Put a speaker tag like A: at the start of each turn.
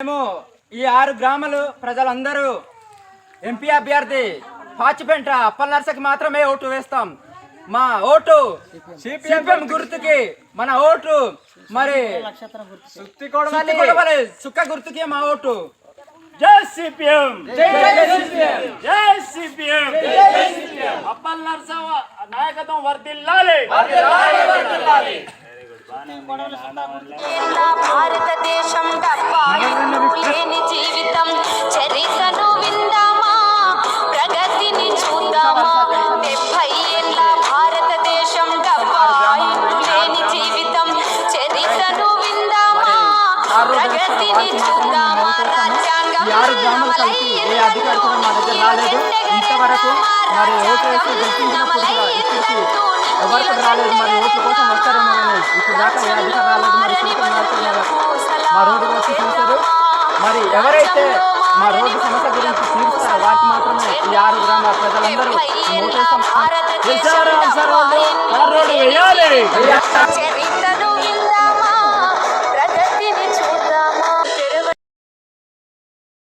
A: మేము ఈ ఆరు గ్రామాలు ప్రజలందరూ ఎంపీ అభ్యర్థి పాచిపెంట అప్పల నర్సకి మాత్రమే ఓటు వేస్తాం. మా ఓటు సిపిఎం గుర్తుకి మన ఓటు మరి సుత్తి కొడవలి. సుక్క గుర్తుకి మా ఓటు.
B: జై సిపిఎం.
A: జై జై సిపిఎం.
B: జై సిపిఎం. అప్పల్ నర్సవ నాయకత్వం వర్దిల్లాలి
C: భారతదేశం ప్రగతిని
A: ఆరు గ్రామాలు కలిపి ఏ అధికారి కూడా మా దగ్గర రాలేదు ఇంతవరకు మరి ఓటు వేసి గెలిపించినప్పుడు కూడా ఇప్పటికి రాలేదు మరి ఓట్ల కోసం వస్తారేమో కానీ ఇప్పుడు దాకా ఏ అధికారి రాలేదు మరి మా రోడ్డు వచ్చి చూశారు మరి ఎవరైతే మా రోడ్డు సమస్య గురించి తీరుస్తారో వారికి మాత్రమే ఈ ఆరు గ్రామాల ప్రజలందరూ ఓటేస్తాం
B: రోడ్డు వేయాలి
C: చరిత్ర